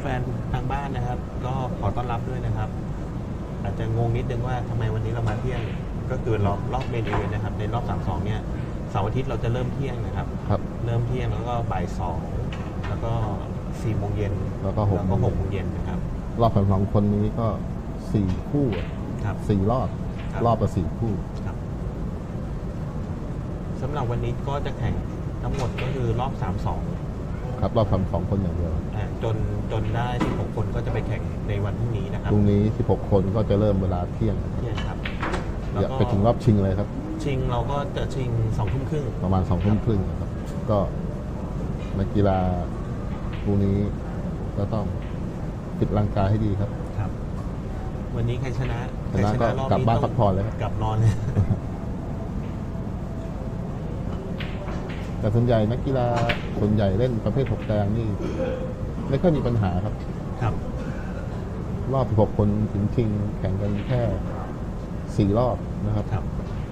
แฟนๆทางบ้านนะครับ ก็ขอต้อนรับด้วยนะครับ อาจจะงงนิดนึงว่าทำไมวันนี้เรามาเที่ยง ก็คือรอบรอบเมนอีเวนต์นะครับ ในรอบ32เนี่ยเสาร์อาทิตย์เราจะเริ่มเที่ยงนะครับ ครับ เริ่มเที่ยงแล้วก็บ่ายสองแล้วก็สี่โมงเย็นแล้วก็หก แล้วก็หกโมงเย็นนะครับ รอบสองสองคนนี้ก็สี่คู่อะครับสี่รอบครับ รอบละสี่คู่ ครับสำหรับวันนี้ก็จะแข่งทั้งหมดก็คือรอบ 32 ครับรอบสองสองคนอย่างเดียวอ่าจนจนได้ 16 คนก็จะไปแข่งในวันพรุ่งนี้นะครับพรุ่งนี้ 16 คนก็จะเริ่มเวลาเที่ยงเที่ยงครับอแล้วยากก็ไปถึงรอบชิงเลยครับ ชิงเราก็จะชิงสองทุ่มครึ่งประมาณสองทุ่มครึ่งนะครับ ก็นักกีฬาพรุ่งนี้ก็ต้องฟิตร่างกายให้ดีครับ ครับ วันนี้ใครชนะชนะใครก็กลับบ้านต้พัองกผ่อนเลยครับ กลับนอนเลย แต่ส่วนใหญ่นักกีฬาส่วนใหญ่เล่นประเภทหกแดงนี่ไม่ค่อยมีปัญหาครับ ครับ รอบ 16 คนถึงชิงแข่งกันแค่สี่รอบนะครับ ครับ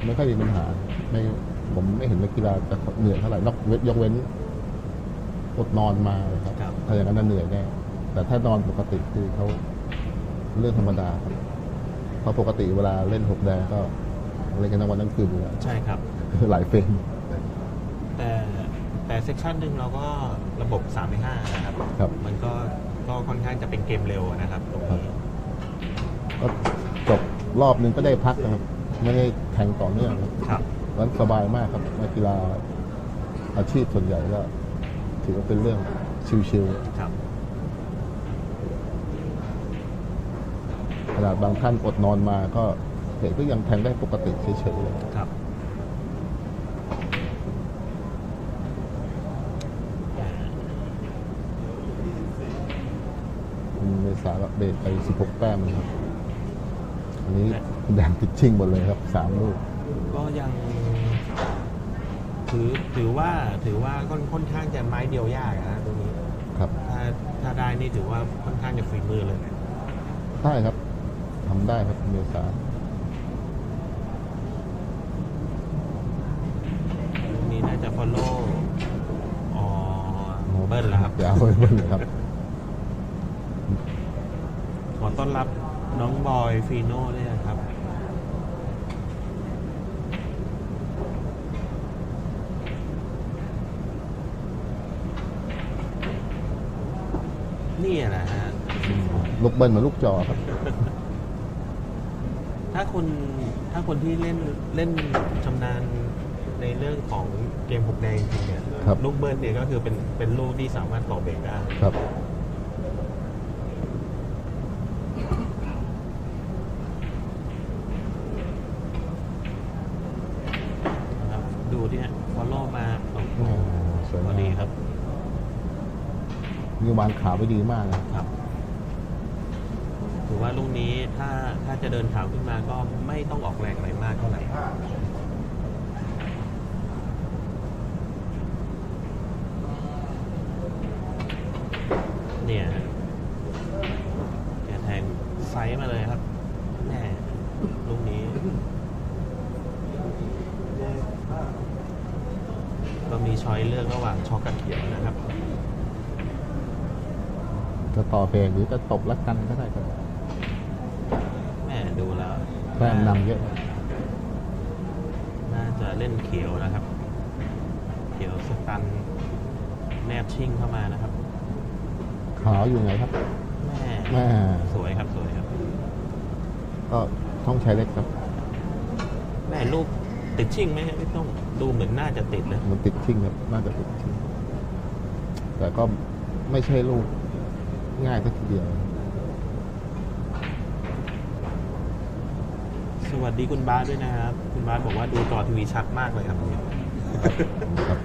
ไม่ค่อยมีปัญหาไม่ผมไม่เห็นนักกีฬาจะเหนื่อยเท่าไหร่นอกเว้นยกเว้นอดนอนมาเลยครับครับ ถ้าอย่างนั้นน่ะเหนื่อยแน่แต่ถ้านอนปกติคือเขาเรื่องธรรมดาครับเพราะปกติเวลาเล่นหกแดงก็เล่นกันทั้งวันทั้งคืนอยู่แล้ว ใช่ครับ หลายเฟรม แต่แต่เซกชันหนึ่งเราก็ระบบ3ใน5นะครับ ครับ มันก็ก็ค่อนข้างจะเป็นเกมเร็วนะครับ ตรงนี้ก็จบรอบนึงก็ได้พักนะครับ ไม่ได้แข่งต่อเนื่องครับครับ นั้นสบายมากครับนักกีฬาอาชีพส่วนใหญ่ก็ถือว่าเป็นเรื่องชิวครับ ๆขนาดบางท่านอดนอนมาก็เด็กก็ยังแทงได้ปกติเฉยๆเลย ครับ คุณเมษาก็เบรกไป 16 แต้มนะครับ อันนี้แดงติดชิงหมดเลยครับสามลูก ก็ยังถือถือว่าถือว่าค่อนค่อนข้างจะไม้เดียวยากนะตรงนี้ ครับ ถ้าถ้าได้นี่ถือว่าค่อนข้างจะฝีมือเลยได้ครับทำได้ครับคุณเมษาตรงนี้น่าจะ follow อ๋อเบิ้ลแล้วครับยาวไปเบิ้ลเลยครับขอ ต้อนรับน้องบอยฟีโน่ด้วยนะครับ นี่แหละฮะ ลูกเบิ้ลเหมาลูกจอครับ ถ้าคนถ้าคนที่เล่นเล่นชำนาญในเรื่องของเกมหกแดงจริงๆเนี่ยครับ ลูกเบิร์นเนี่ยก็คือเป็นเป็นลูกที่สามารถต่อเบรกได้ ครับ นะครับดูที่ฮะฟอลโล่มาโอ้โหสวยพมาอกดีครับนี่วางขาไว้ดีมากนะครับถือว่าลูกนี้ถ้าถ้าจะเดินขาวขึ้นมาก็ไม่ต้องออกแรงอะไรมากเท่าไหร่ เนี่ยฮะแกแทงไซส์มาเลยครับแม่ลูกนี้ ก็มี ช้อยเลือกระหว่างช็อกกับเขียวนะครับ จะต่อเพลงหรือจะตบลักกันก็ได้ครับแม่ดูแล้วแต้มนำเยอะนะน่าจะเล่นเขียวนะครับ เขียวสตันแนบชิ่งเข้ามานะครับ ขาวอยู่ไหนครับ แม่ แม่ สวยครับสวยครับ ก็ช่องชายเล็กครับ แม่ลูก ติดชิ่งไหมฮะพี่ต้องดูเหมือนน่าจะติดนะ มันติดชิงครับน่าจะติดชิงแต่ก็ไม่ใช่ลูกง่ายสักทีเดียว สวัสดีคุณบาสด้วยนะครับ คุณบาสบอกว่าดูจอทีวีชัดมากเลยครับ ครับ